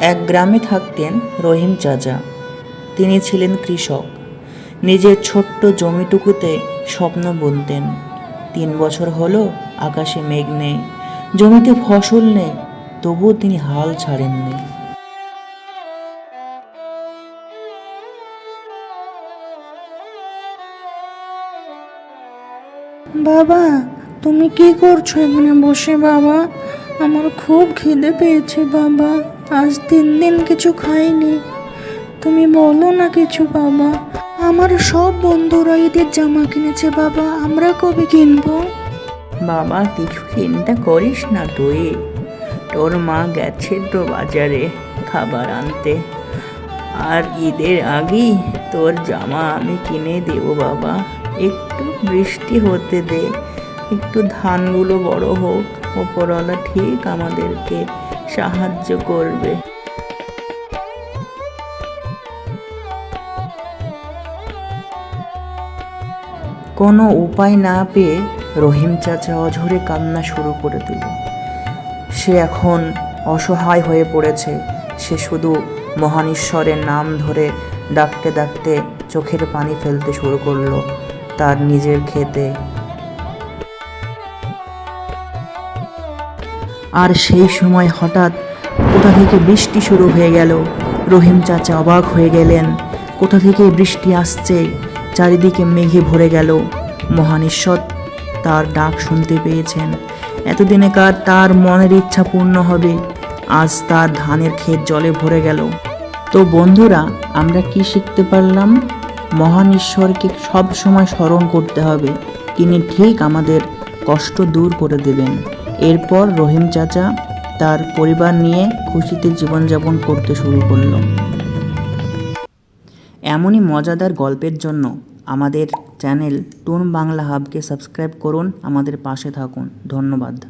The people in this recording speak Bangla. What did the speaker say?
এক গ্রামে থাকতেন রহিম চাচা। তিনি ছিলেন কৃষক। নিজের ছোট্ট জমিটুকুতে স্বপ্ন বুনতেন। তিন বছর হলো, আকাশে মেঘ নেই, জমিতে ফসল নেই, তবুও তিনি হাল ছাড়েননি। বাবা, তুমি কি করছ এখানে বসে বাবা? আমার খুব খিদে পেয়েছে বাবা। আজ তিন দিন কিছু খাইনি। তুমি বলো না কিছু, বাবা। আমার সব বন্ধুরা ঈদের জামা কিনেছে, বাবা। আমরা কবে কিনবো? বাবা, কিছু চিন্তা করিস না তুই। তোর মা গেছে তো বাজারে খাবার আনতে। আর ঈদের আগেই তোর জামা আমি কিনে দেব, বাবা। একটু বৃষ্টি হতে দে। একটু ধানগুলো বড় হোক, ওপরওয়ালা ঠিক আমাদেরকে সাহায্য করবে। কোনো উপায় না পেয়ে রহিম চাচা অঝরে কান্না শুরু করে দিল। সে এখন অসহায় হয়ে পড়েছে। সে শুধু মহান ঈশ্বরের নাম ধরে ডাকতে ডাকতে চোখের পানি ফেলতে শুরু করল। তার নিজের খেতে আর সেই সময় হঠাৎ কোথা থেকে বৃষ্টি শুরু হয়ে গেল। রহিম চাচা অবাক হয়ে গেলেন। কোথা থেকে বৃষ্টি আসছে? চারিদিকে মেঘে ভরে গেল। মহান ঈশ্বর তার ডাক শুনতে পেয়েছেন। এতদিনে কার তার মনের ইচ্ছা পূর্ণ হবে। আজ তার ধানের ক্ষেত জলে ভরে গেল। তো বন্ধুরা, আমরা কি শিখতে পারলাম? মহান ঈশ্বরকে সব সময় স্মরণ করতে হবে। তিনি ঠিক আমাদের কষ্ট দূর করে দেবেন। এরপর রহিম চাচা তার পরিবার নিয়ে খুশিতে জীবনযাপন করতে শুরু করল। এমনই মজাদার গল্পের জন্য আমাদের চ্যানেল টুন বাংলা হাবকে সাবস্ক্রাইব করুন, আমাদের পাশে থাকুন। ধন্যবাদ।